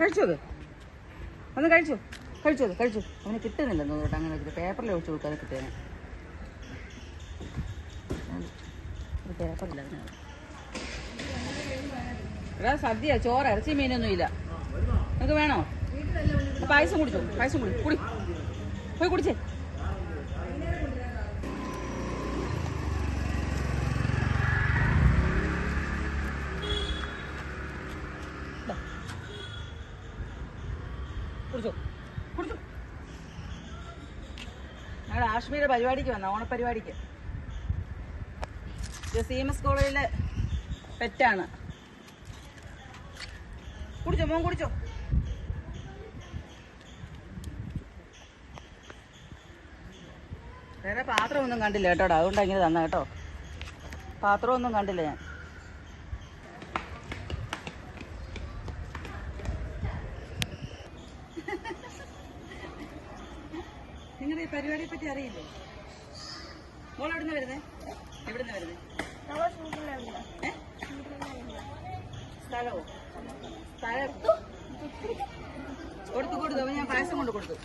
കഴിച്ചു അത്? ഒന്ന് കഴിച്ചു? കഴിച്ചു അത്? കഴിച്ചു? അവന് കിട്ടുന്നില്ലെന്ന് കേട്ടോ. അങ്ങനെ പേപ്പറിൽ ഒഴിച്ചു കൊടുക്കാതെ കിട്ടിയതിന്. പേപ്പറില്ല സദ്യ ചോറ് ഇറച്ചി മീനൊന്നും ഇല്ല. നിങ്ങൾക്ക് വേണോ? പായസം കുടിച്ചോ? പായസം കുടി കുടി. പോയി കുടിച്ചേ. കുടിച്ചോ. കുടിച്ചോ. ഞങ്ങളുടെ ആശ്മീരെ പരിപാടിക്ക് വന്ന ഓണപരിപാടിക്ക് ഇത് സി എം എസ് കോളേജിലെ പെറ്റാണ്. കുടിച്ചോ മോൻ കുടിച്ചോ. വേറെ പാത്രമൊന്നും കണ്ടില്ല കേട്ടോടാ. അതുകൊണ്ടാ ഇങ്ങനെ തന്ന കേട്ടോ. പാത്രമൊന്നും കണ്ടില്ല ഞാൻ. പരിപാടിയെ പറ്റി അറിയില്ലേ? മോൾ എവിടുന്ന് വരുന്നേ? എവിടുന്ന് വരുന്നേ? കൊടുത്തു കൊടുത്തു. അപ്പൊ ഞാൻ പായസം കൊണ്ട് കൊടുത്തു.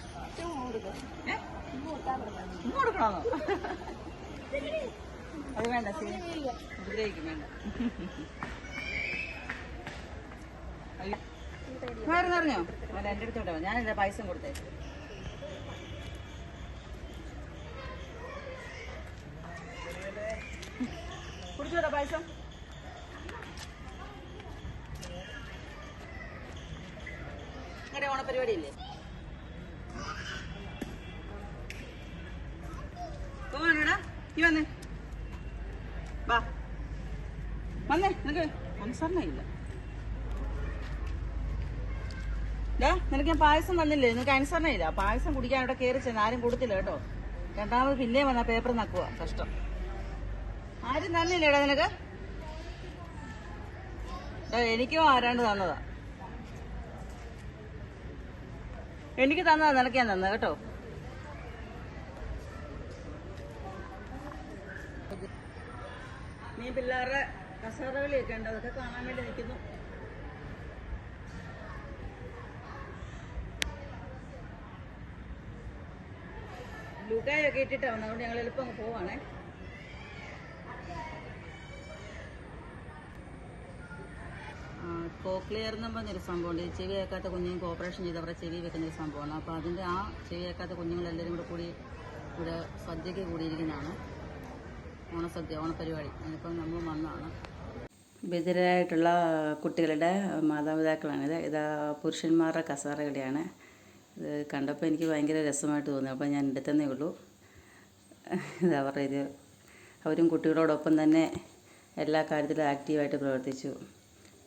കൊടുക്കണോ? അത് വേണ്ട സീ. ഉപദ്രവിക്കും വേണ്ട. വേറെ നിറഞ്ഞോ അല്ല എന്റെ അടുത്തോട്ടോ ഞാനല്ല പായസം കൊടുത്തേ? കുടിച്ചോടാ പായസം? നിങ്ങളുടെ ഓണപരിപാടി ഇല്ലേ പോവാണോടാ ഈ വന്നേ. വാ. വന്നേ നിനക്ക്. അനുസരണ ഇല്ല നിനക്ക് ഞാൻ പായസം തന്നില്ലേ? നിനക്ക് അനുസരണ ഇല്ല പായസം കുടിക്കാൻ അവിടെ കയറി ചെന്ന് ആരും കൊടുത്തില്ല കേട്ടോ. രണ്ടാമത് പിന്നെയും വന്ന പേപ്പർ നക്കുക കഷ്ടം. ആരും തന്നില്ലേടാ നിനക്ക്? എനിക്കും ആരാണ്ട് തന്നതാ. എനിക്ക് തന്നതാ നിനക്ക് ഞാൻ തന്നത് കേട്ടോ? നീ പിള്ളേരുടെ കസേരകളിയൊക്കെ ഉണ്ട് അതൊക്കെ കാണാൻ വേണ്ടി നിൽക്കുന്നു. ലുഗായൊക്കെ ഇട്ടിട്ടാണ് അതുകൊണ്ട് ഞങ്ങൾ എളുപ്പം അങ്ങ് പോവാണേ. കോക്ലിയർ എന്ന് പറഞ്ഞൊരു സംഭവമുണ്ട്. ഈ ചെവി കേൾക്കാത്ത കുഞ്ഞുങ്ങൾക്ക് ഓപ്പറേഷൻ ചെയ്ത് അവരുടെ ചെവി വെക്കുന്ന ഒരു സംഭവമാണ്. അപ്പോൾ അതിന്റെ ആ ചെവി കേൾക്കാത്ത കുഞ്ഞുങ്ങളെല്ലാവരും കൂടെ കൂടി ഇവിടെ സദ്യക്ക് കൂടിയിരിക്കുന്നതാണ്. ഓണസദ്യ ഓണപരിപാടി. അതിപ്പം നമ്മൾ വന്നതാണ്. ബധിരായിട്ടുള്ള കുട്ടികളുടെ മാതാപിതാക്കളാണിത് ഇത് പുരുഷന്മാരുടെ കസാരകളിയാണ്. ഇത് കണ്ടപ്പോൾ എനിക്ക് ഭയങ്കര രസമായിട്ട് തോന്നി. അപ്പോൾ ഞാൻ എടുത്തന്നേ ഉള്ളൂ. ഇത് അവരുടെ ഇത്. അവരും കുട്ടികളോടൊപ്പം തന്നെ എല്ലാ കാര്യത്തിലും ആക്റ്റീവായിട്ട് പ്രവർത്തിച്ചു.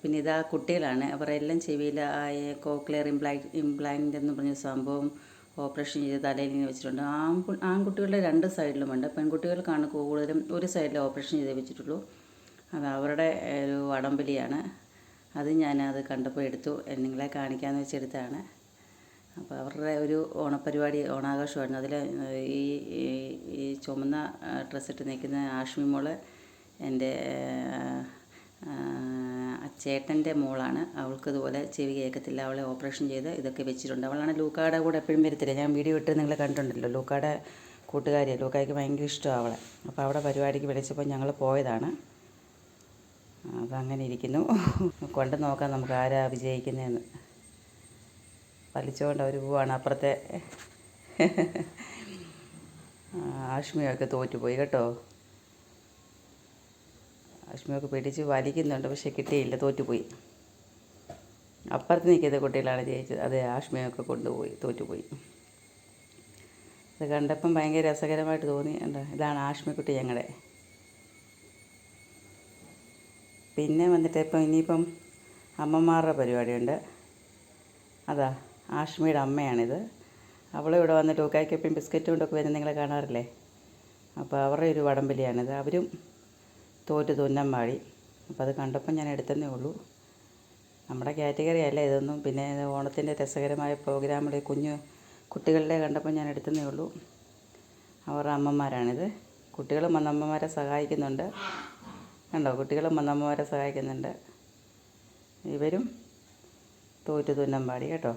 പിന്നെ ഇതാ കുട്ടികളാണ്. അവർ എല്ലാം ചെവിയിൽ ആ കോക്ലിയർ ഇംപ്ലാൻ ഇംപ്ലാന്റ് എന്ന് പറഞ്ഞ സംഭവം ഓപ്പറേഷൻ ചെയ്ത് തലയിൽ ഇങ്ങനെ വെച്ചിട്ടുണ്ട്. ആൺകു ആൺകുട്ടികളുടെ രണ്ട് സൈഡിലുമുണ്ട് പെൺകുട്ടികൾക്കാണ് കൂടുതലും ഒരു സൈഡിൽ ഓപ്പറേഷൻ ചെയ്ത് വെച്ചിട്ടുള്ളൂ. അത് അവരുടെ ഒരു വടംവലിയാണ്. അത് ഞാനത് കണ്ടപ്പോൾ എടുത്തു. നിങ്ങളെ കാണിക്കാമെന്ന് വെച്ചെടുത്താണ്. അപ്പോൾ അവരുടെ ഒരു ഓണപരിപാടി ഓണാഘോഷമായിരുന്നു. അതിൽ ഈ ഈ- ചുമന്ന ഡ്രസ്സിട്ട് നിൽക്കുന്ന ആഷ്മി മോൾ എന്റെ ചേട്ടന്റെ മോളാണ്. അവൾക്ക് ഇതുപോലെ ചെവി കേൾക്കത്തില്ല. അവളെ ഓപ്പറേഷൻ ചെയ്ത് ഇതൊക്കെ വെച്ചിട്ടുണ്ട്. അവളാണ് ലൂക്കാടെ കൂടെ എപ്പോഴും വരത്തില്ല. ഞാൻ വീഡിയോ ഇട്ട് നിങ്ങൾ കണ്ടിട്ടുണ്ടല്ലോ. ലൂക്കാടെ കൂട്ടുകാരിയാണ് ലൂക്കായ്ക്ക് ഭയങ്കര ഇഷ്ടമാണ് അവളെ. അപ്പോൾ അവിടെ പരിപാടിക്ക് വിളിച്ചപ്പോൾ ഞങ്ങൾ പോയതാണ്. അതങ്ങനെ ഇരിക്കുന്നു. കൊണ്ട് നോക്കാം നമുക്ക് ആരാ വിജയിക്കുന്നതെന്ന്. വലിച്ചുകൊണ്ട് അവർ പോവാണ് അപ്പുറത്തെ. ആഷ്മിയൊക്കെ തോറ്റുപോയി കേട്ടോ. ആഷ്മിയൊക്കെ പിടിച്ച് വലിക്കുന്നുണ്ട് പക്ഷെ കിട്ടിയില്ല തോറ്റുപോയി. അപ്പുറത്ത് നിൽക്കുന്ന കുട്ടികളാണ് ജയിച്ചത്. അതെ ആഷ്മിയൊക്കെ കൊണ്ടുപോയി തോറ്റുപോയി. അത് കണ്ടപ്പം ഭയങ്കര രസകരമായിട്ട് തോന്നി. കണ്ടോ ഇതാണ് ആഷ്മിക്കുട്ടി ഞങ്ങളുടെ പിന്നെ വന്നിട്ട് ഇപ്പം ഇനിയിപ്പം അമ്മമാരുടെ പരിപാടിയുണ്ട്. അതാ ആഷ്മിയുടെ അമ്മയാണിത്. അവൾ ഇവിടെ വന്നിട്ട് ഉക്കായ്ക്കൊപ്പം ബിസ്ക്കറ്റ് കൊണ്ടൊക്കെ വരുന്ന നിങ്ങളെ കാണാറില്ലേ? അപ്പോൾ അവരുടെ ഒരു വടംവലിയാണിത്. അവരും തോറ്റ് തുന്നം പാടി അപ്പോൾ അത് കണ്ടപ്പോൾ ഞാൻ എടുത്തന്നേ ഉള്ളൂ. നമ്മുടെ കാറ്റഗറി അല്ല ഇതൊന്നും. പിന്നെ ഓണത്തിന്റെ രസകരമായ പ്രോഗ്രാമുകൾ കുഞ്ഞു കുട്ടികളുടെ കണ്ടപ്പോൾ ഞാൻ എടുത്തന്നേ ഉള്ളൂ. അവരുടെ അമ്മമാരാണിത്. കുട്ടികളും വന്നമ്മമാരെ സഹായിക്കുന്നുണ്ട്. കണ്ടോ? കുട്ടികളും വന്നമ്മമാരെ സഹായിക്കുന്നുണ്ട്. ഇവരും തോറ്റു തുന്നം പാടി കേട്ടോ.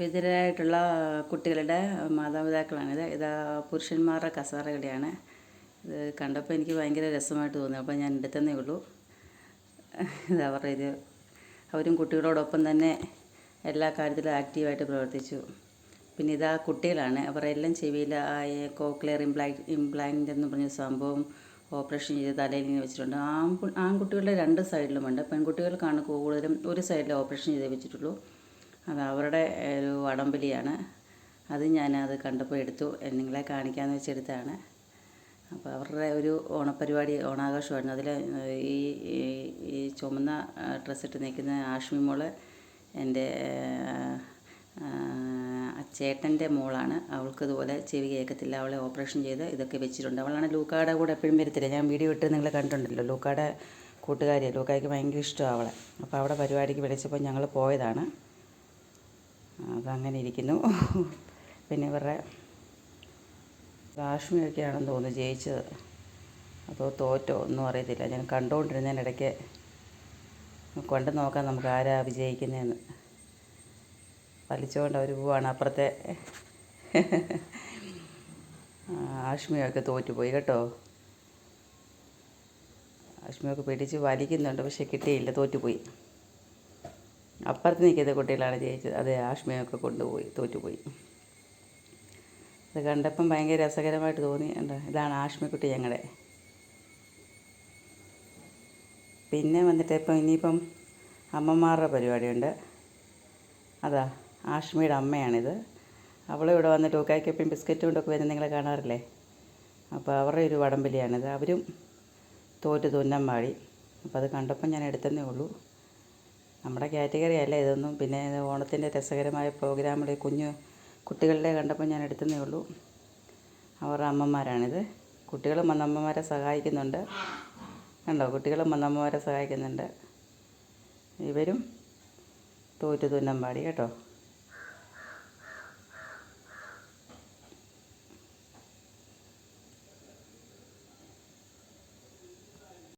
ബധിരരായിട്ടുള്ള കുട്ടികളുടെ മാതാപിതാക്കളാണിത് ഇത് പുരുഷന്മാരുടെ കസേരകളുടെയാണ് ഇത് കണ്ടപ്പോൾ എനിക്ക് ഭയങ്കര രസമായിട്ട് തോന്നി. അപ്പോൾ ഞാൻ എടുത്തന്നേ ഉള്ളൂ. ഇത് അവരുടെ ഇത്. അവരും കുട്ടികളോടൊപ്പം തന്നെ എല്ലാ കാര്യത്തിലും ആക്റ്റീവായിട്ട് പ്രവർത്തിച്ചു. പിന്നെ ഇതാ കുട്ടികളാണ്. അവരുടെ എല്ലാം ചെവിയിൽ ആ കോക്ലിയർ ഇംപ്ലാ ഇംപ്ലാന്റ് എന്ന് പറഞ്ഞ സംഭവം ഓപ്പറേഷൻ ചെയ്ത് തലയിൽ ഇങ്ങനെ വെച്ചിട്ടുണ്ട്. ആൺ ആൺകുട്ടികളുടെ രണ്ട് സൈഡിലുമുണ്ട് പെൺകുട്ടികൾക്കാണ് കൂടുതലും ഒരു സൈഡിൽ ഓപ്പറേഷൻ ചെയ്ത് വെച്ചിട്ടുള്ളൂ. അത് അവരുടെ ഒരു വടംവലിയാണ്. അത് ഞാനത് കണ്ടപ്പോൾ എടുത്തു. നിങ്ങളെ കാണിക്കാമെന്ന് വെച്ചെടുത്താണ്. അപ്പോൾ അവരുടെ ഒരു ഓണപരിപാടി ഓണാഘോഷമായിരുന്നു. അതിൽ ഈ ഈ- ചുമന്ന ഡ്രസ്സിട്ട് നിൽക്കുന്ന ആഷ്മി മോൾ എന്റെ ചേട്ടന്റെ മോളാണ്. അവൾക്ക് ഇതുപോലെ ചെവി കേൾക്കത്തില്ല. അവളെ ഓപ്പറേഷൻ ചെയ്ത് ഇതൊക്കെ വെച്ചിട്ടുണ്ട്. അവളാണ് ലൂക്കാടെ കൂടെ എപ്പോഴും വരത്തില്ല. ഞാൻ വീഡിയോ ഇട്ട് നിങ്ങൾ കണ്ടിട്ടുണ്ടല്ലോ. ലൂക്കാടെ കൂട്ടുകാരിയാണ് ലൂക്കായ്ക്ക് ഭയങ്കര ഇഷ്ടമാണ് അവളെ. അപ്പോൾ അവിടെ പരിപാടിക്ക് വിളിച്ചപ്പോൾ ഞങ്ങൾ പോയതാണ്. അതങ്ങനെ ഇരിക്കുന്നു. പിന്നെ ഇവരുടെ കാശ്മീരൊക്കെയാണെന്ന് തോന്നുന്നു ജയിച്ചത്. അതോ തോറ്റോ ഒന്നും അറിയത്തില്ല. ഞാൻ കണ്ടുകൊണ്ടിരുന്നതിനിടയ്ക്ക് കൊണ്ട് നോക്കാം നമുക്ക് ആരാ വിജയിക്കുന്നതെന്ന്. വലിച്ചുകൊണ്ട് അവർ പോവാണ്. അപ്പുറത്തെ ആഷ്മിയൊക്കെ തോറ്റുപോയി കേട്ടോ. ആഷ്മിയൊക്കെ പിടിച്ച് വലിക്കുന്നുണ്ട് പക്ഷെ കിട്ടിയില്ല തോറ്റുപോയി. അപ്പുറത്ത് നിൽക്കുന്ന കുട്ടികളാണ് ജയിച്ചത്. അതെ ആഷ്മയൊക്കെ കൊണ്ടുപോയി തോറ്റുപോയി. അത് കണ്ടപ്പം ഭയങ്കര രസകരമായിട്ട് തോന്നി. എന്താ ഇതാണ് ആഷ്മിക്കുട്ടി ഞങ്ങളുടെ പിന്നെ വന്നിട്ട് ഇപ്പം ഇനിയിപ്പം അമ്മമാരുടെ പരിപാടിയുണ്ട്. അതാ ആഷ്മിയുടെ അമ്മയാണിത്. അവളും ഇവിടെ വന്നിട്ട് ഉക്കായ്ക്കപ്പം ബിസ്ക്കറ്റ് കൊണ്ടൊക്കെ വരുന്ന നിങ്ങളെ കാണാറില്ലേ? അപ്പോൾ അവരുടെ ഒരു വടംവലിയാണിത്. അവരും തോറ്റ് തുന്നം പാടി അപ്പോൾ അത് കണ്ടപ്പം ഞാൻ എടുത്തന്നേ ഉള്ളൂ. നമ്മുടെ കാറ്റഗറി അല്ല ഇതൊന്നും. പിന്നെ ഓണത്തിന്റെ രസകരമായ പ്രോഗ്രാമുകൾ കുഞ്ഞു കുട്ടികളുടെ കണ്ടപ്പോൾ ഞാൻ എടുത്തതേ ഉള്ളൂ. അവരുടെ അമ്മമാരാണിത്. കുട്ടികളും വന്ന് അമ്മമാരെ സഹായിക്കുന്നുണ്ട്. കണ്ടോ? കുട്ടികളും വന്ന് അമ്മമാരെ സഹായിക്കുന്നുണ്ട്. ഇവരും തോറ്റു തുന്നം പാടി കേട്ടോ.